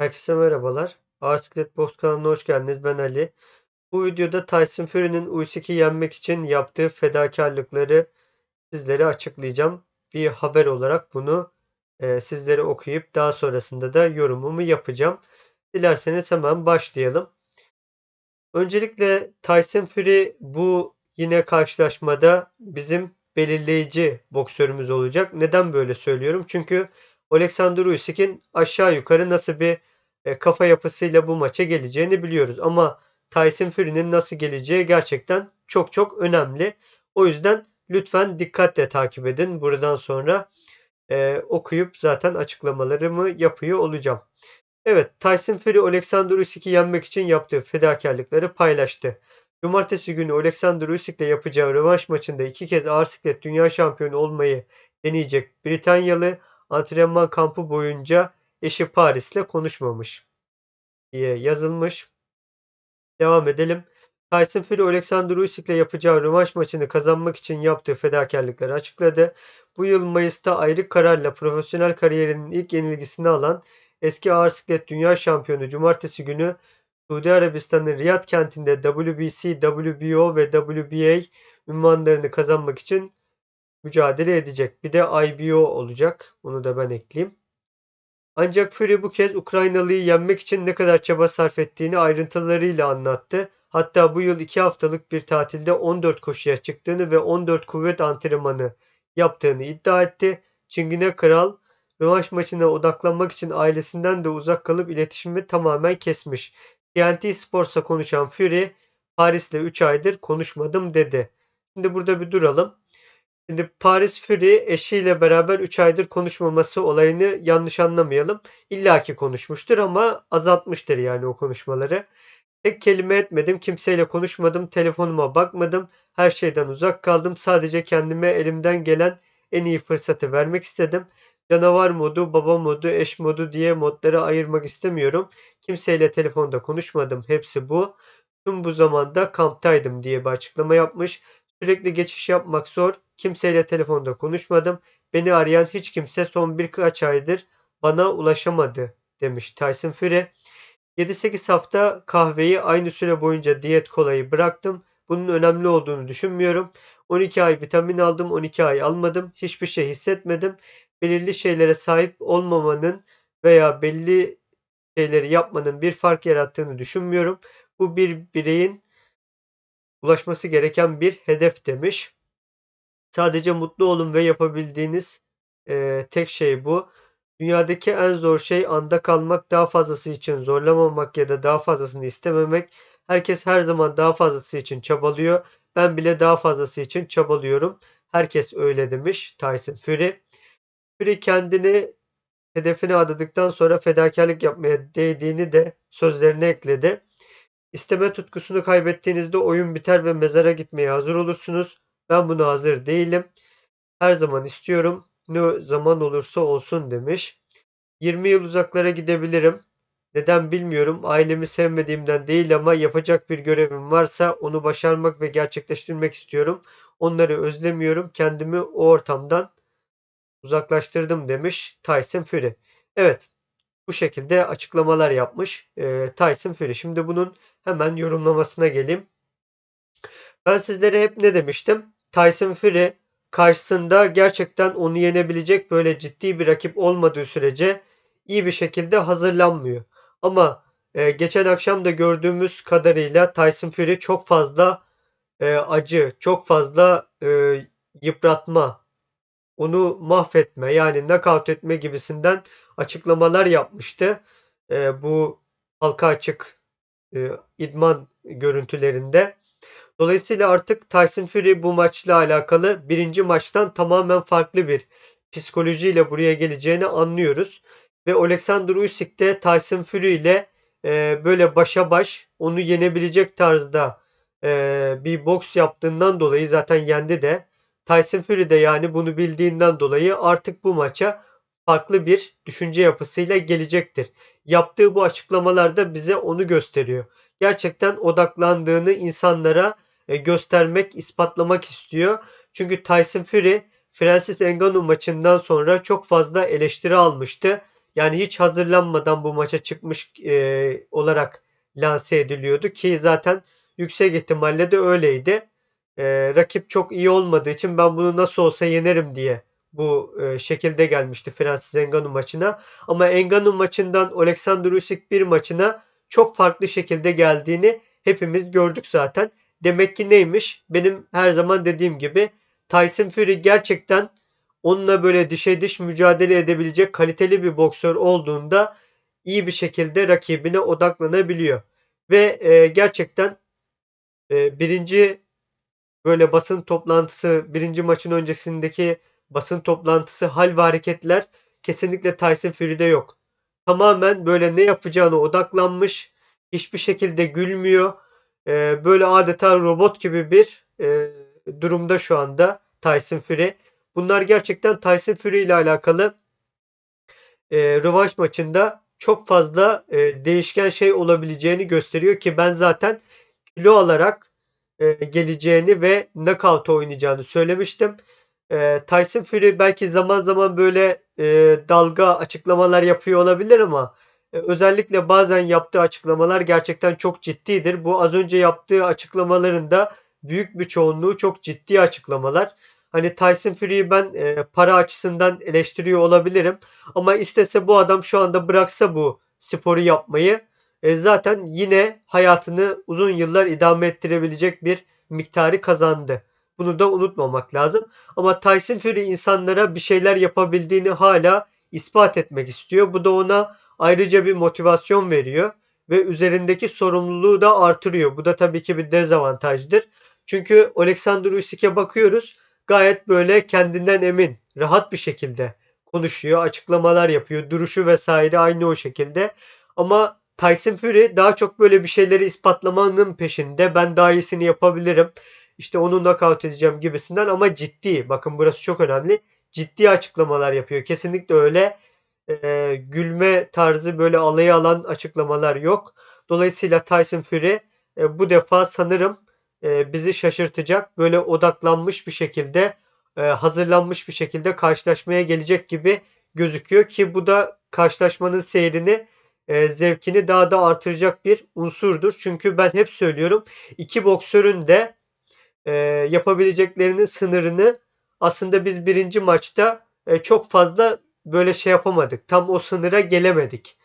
Herkese merhabalar. Arsklet Box kanalına hoş geldiniz. Ben Ali. Bu videoda Tyson Fury'nin Usyk'i yenmek için yaptığı fedakarlıkları sizlere açıklayacağım. Bir haber olarak bunu e, sizlere okuyup daha sonrasında da yorumumu yapacağım. Dilerseniz hemen başlayalım. Öncelikle Tyson Fury bu yine karşılaşmada bizim belirleyici boksörümüz olacak. Neden böyle söylüyorum? Çünkü Alexander Usyk'in aşağı yukarı nasıl bir e, kafa yapısıyla bu maça geleceğini biliyoruz. Ama Tyson Fury'nin nasıl geleceği gerçekten çok çok önemli. O yüzden lütfen dikkatle takip edin. Buradan sonra e, okuyup zaten açıklamalarımı yapıyor olacağım. Evet, Tyson Fury Alexander Usyk'i yenmek için yaptığı fedakarlıkları paylaştı. Cumartesi günü Alexander Usyk'le yapacağı rövanş maçında iki kez ağır siklet dünya şampiyonu olmayı deneyecek Britanyalı antrenman kampı boyunca eşi Paris'le konuşmamış diye yazılmış. Devam edelim. Tyson Fury Alexander Usyk'le yapacağı rövanş maçını kazanmak için yaptığı fedakarlıkları açıkladı. Bu yıl Mayıs'ta ayrı kararla profesyonel kariyerinin ilk yenilgisini alan eski ağır siklet dünya şampiyonu cumartesi günü Suudi Arabistan'ın Riyad kentinde WBC, WBO ve WBA ünvanlarını kazanmak için mücadele edecek. Bir de IBO olacak. Onu da ben ekleyeyim. Ancak Fury bu kez Ukraynalıyı yenmek için ne kadar çaba sarf ettiğini ayrıntılarıyla anlattı. Hatta bu yıl 2 haftalık bir tatilde 14 koşuya çıktığını ve 14 kuvvet antrenmanı yaptığını iddia etti. Çingene Kral rövanş maçına odaklanmak için ailesinden de uzak kalıp iletişimi tamamen kesmiş. TNT Sports'a konuşan Fury, Paris'le 3 aydır konuşmadım dedi. Şimdi burada bir duralım. Şimdi Paris Fury eşiyle beraber 3 aydır konuşmaması olayını yanlış anlamayalım. İlla ki konuşmuştur ama azaltmıştır yani o konuşmaları. Tek kelime etmedim, kimseyle konuşmadım, telefonuma bakmadım, her şeyden uzak kaldım. Sadece kendime elimden gelen en iyi fırsatı vermek istedim. Canavar modu, baba modu, eş modu diye modları ayırmak istemiyorum. Kimseyle telefonda konuşmadım. Hepsi bu. Tüm bu zamanda kamptaydım diye bir açıklama yapmış. Sürekli geçiş yapmak zor. Kimseyle telefonda konuşmadım. Beni arayan hiç kimse son birkaç aydır bana ulaşamadı demiş Tyson Fury. 7-8 hafta kahveyi aynı süre boyunca diyet kolayı bıraktım. Bunun önemli olduğunu düşünmüyorum. 12 ay vitamin aldım, 12 ay almadım. Hiçbir şey hissetmedim. Belirli şeylere sahip olmamanın veya belli şeyleri yapmanın bir fark yarattığını düşünmüyorum. Bu bir bireyin ulaşması gereken bir hedef demiş. Sadece mutlu olun ve yapabildiğiniz e, tek şey bu. Dünyadaki en zor şey anda kalmak, daha fazlası için zorlamamak ya da daha fazlasını istememek. Herkes her zaman daha fazlası için çabalıyor. Ben bile daha fazlası için çabalıyorum. Herkes öyle demiş Tyson Fury. Fury kendini hedefine adadıktan sonra fedakarlık yapmaya değdiğini de sözlerine ekledi. İsteme tutkusunu kaybettiğinizde oyun biter ve mezara gitmeye hazır olursunuz. Ben buna hazır değilim. Her zaman istiyorum. Ne zaman olursa olsun demiş. 20 yıl uzaklara gidebilirim. Neden bilmiyorum. Ailemi sevmediğimden değil ama yapacak bir görevim varsa onu başarmak ve gerçekleştirmek istiyorum. Onları özlemiyorum. Kendimi o ortamdan uzaklaştırdım demiş Tyson Fury. Evet bu şekilde açıklamalar yapmış e, Tyson Fury. Şimdi bunun hemen yorumlamasına geleyim. Ben sizlere hep ne demiştim? Tyson Fury karşısında gerçekten onu yenebilecek böyle ciddi bir rakip olmadığı sürece iyi bir şekilde hazırlanmıyor. Ama e, geçen akşam da gördüğümüz kadarıyla Tyson Fury çok fazla e, acı, çok fazla e, yıpratma, onu mahvetme yani knockout etme gibisinden açıklamalar yapmıştı. E, bu halka açık e, idman görüntülerinde. Dolayısıyla artık Tyson Fury bu maçla alakalı birinci maçtan tamamen farklı bir psikolojiyle buraya geleceğini anlıyoruz. Ve Alexander Usyk de Tyson Fury ile e, böyle başa baş onu yenebilecek tarzda e, bir boks yaptığından dolayı zaten yendi de Tyson Fury de yani bunu bildiğinden dolayı artık bu maça farklı bir düşünce yapısıyla gelecektir. Yaptığı bu açıklamalarda bize onu gösteriyor. Gerçekten odaklandığını insanlara göstermek, ispatlamak istiyor. Çünkü Tyson Fury Francis Ngannou maçından sonra çok fazla eleştiri almıştı. Yani hiç hazırlanmadan bu maça çıkmış e, olarak lanse ediliyordu ki zaten yüksek ihtimalle de öyleydi. E, rakip çok iyi olmadığı için ben bunu nasıl olsa yenerim diye bu e, şekilde gelmişti Francis Ngannou maçına. Ama Ngannou maçından Alexander Usyk bir maçına çok farklı şekilde geldiğini hepimiz gördük zaten. Demek ki neymiş? Benim her zaman dediğim gibi Tyson Fury gerçekten onunla böyle dişe diş mücadele edebilecek kaliteli bir boksör olduğunda iyi bir şekilde rakibine odaklanabiliyor. Ve e, gerçekten e, birinci böyle basın toplantısı, birinci maçın öncesindeki basın toplantısı, hal ve hareketler kesinlikle Tyson Fury'de yok. Tamamen böyle ne yapacağına odaklanmış. Hiçbir şekilde gülmüyor. E, böyle adeta robot gibi bir e, durumda şu anda Tyson Fury. Bunlar gerçekten Tyson Fury ile alakalı e, rövanş maçında çok fazla e, değişken şey olabileceğini gösteriyor ki ben zaten kilo alarak e, geleceğini ve knockout oynayacağını söylemiştim. E, Tyson Fury belki zaman zaman böyle e, dalga açıklamalar yapıyor olabilir ama özellikle bazen yaptığı açıklamalar gerçekten çok ciddidir. Bu az önce yaptığı açıklamalarında büyük bir çoğunluğu çok ciddi açıklamalar. Hani Tyson Fury'yi ben e, para açısından eleştiriyor olabilirim. Ama istese bu adam şu anda bıraksa bu sporu yapmayı e, zaten yine hayatını uzun yıllar idame ettirebilecek bir miktarı kazandı. Bunu da unutmamak lazım. Ama Tyson Fury insanlara bir şeyler yapabildiğini hala ispat etmek istiyor. Bu da ona ayrıca bir motivasyon veriyor ve üzerindeki sorumluluğu da artırıyor. Bu da tabii ki bir dezavantajdır. Çünkü Alexander Usyk'e bakıyoruz gayet böyle kendinden emin, rahat bir şekilde konuşuyor, açıklamalar yapıyor. Duruşu vesaire aynı o şekilde. Ama Tyson Fury daha çok böyle bir şeyleri ispatlamanın peşinde. Ben daha iyisini yapabilirim. İşte onu knockout edeceğim gibisinden ama ciddi. Bakın burası çok önemli. Ciddi açıklamalar yapıyor. Kesinlikle öyle e, gülme tarzı böyle alaya alan açıklamalar yok. Dolayısıyla Tyson Fury e, bu defa sanırım e, bizi şaşırtacak. Böyle odaklanmış bir şekilde, hazırlanmış bir şekilde karşılaşmaya gelecek gibi gözüküyor ki bu da karşılaşmanın seyrini zevkini daha da artıracak bir unsurdur. Çünkü ben hep söylüyorum iki boksörün de yapabileceklerinin sınırını aslında biz birinci maçta çok fazla böyle şey yapamadık. Tam o sınıra gelemedik.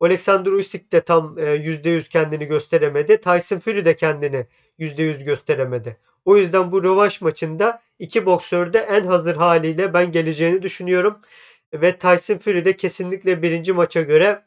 Alexander Usyk de tam e, %100 kendini gösteremedi. Tyson Fury de kendini %100 gösteremedi. O yüzden bu rövanş maçında iki boksör de en hazır haliyle ben geleceğini düşünüyorum. Ve Tyson Fury de kesinlikle birinci maça göre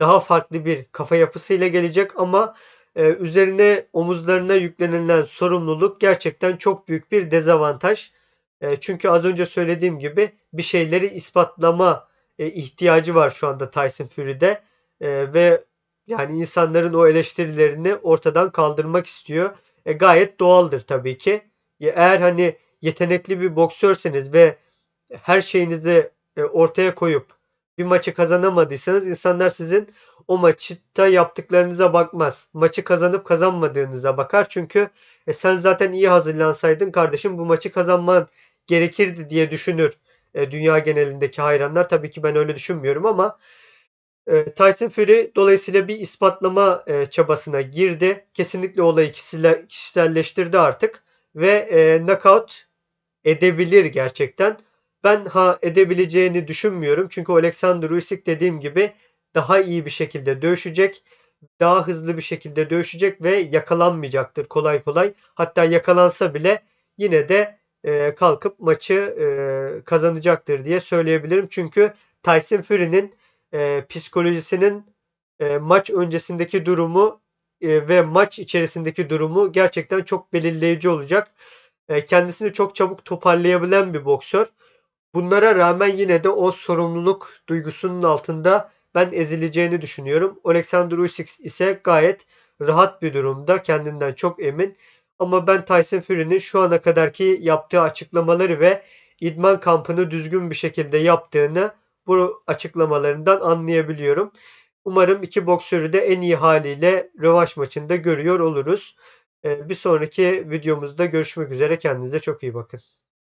daha farklı bir kafa yapısıyla gelecek ama e, üzerine omuzlarına yüklenilen sorumluluk gerçekten çok büyük bir dezavantaj. E, çünkü az önce söylediğim gibi bir şeyleri ispatlama e, ihtiyacı var şu anda Tyson Fury'de e, ve yani insanların o eleştirilerini ortadan kaldırmak istiyor. E, gayet doğaldır tabii ki. Eğer hani yetenekli bir boksörseniz ve her şeyinizi ortaya koyup bir maçı kazanamadıysanız insanlar sizin o maçta yaptıklarınıza bakmaz. Maçı kazanıp kazanmadığınıza bakar. Çünkü e, sen zaten iyi hazırlansaydın kardeşim bu maçı kazanman gerekirdi diye düşünür e, dünya genelindeki hayranlar. Tabii ki ben öyle düşünmüyorum ama e, Tyson Fury dolayısıyla bir ispatlama e, çabasına girdi. Kesinlikle olayı kişiselleştirdi artık ve e, knockout edebilir gerçekten. Ben ha edebileceğini düşünmüyorum. Çünkü Alexander Usyk dediğim gibi daha iyi bir şekilde dövüşecek. Daha hızlı bir şekilde dövüşecek ve yakalanmayacaktır kolay kolay. Hatta yakalansa bile yine de e, kalkıp maçı e, kazanacaktır diye söyleyebilirim. Çünkü Tyson Fury'nin e, psikolojisinin maç öncesindeki durumu ve maç içerisindeki durumu gerçekten çok belirleyici olacak. Kendisini çok çabuk toparlayabilen bir boksör. Bunlara rağmen yine de o sorumluluk duygusunun altında ben ezileceğini düşünüyorum. Alexander Usyk ise gayet rahat bir durumda. Kendinden çok emin. Ama ben Tyson Fury'nin şu ana kadarki yaptığı açıklamaları ve idman kampını düzgün bir şekilde yaptığını bu açıklamalarından anlayabiliyorum. Umarım iki boksörü de en iyi haliyle rövanş maçında görüyor oluruz. Ee, bir sonraki videomuzda görüşmek üzere. Kendinize çok iyi bakın.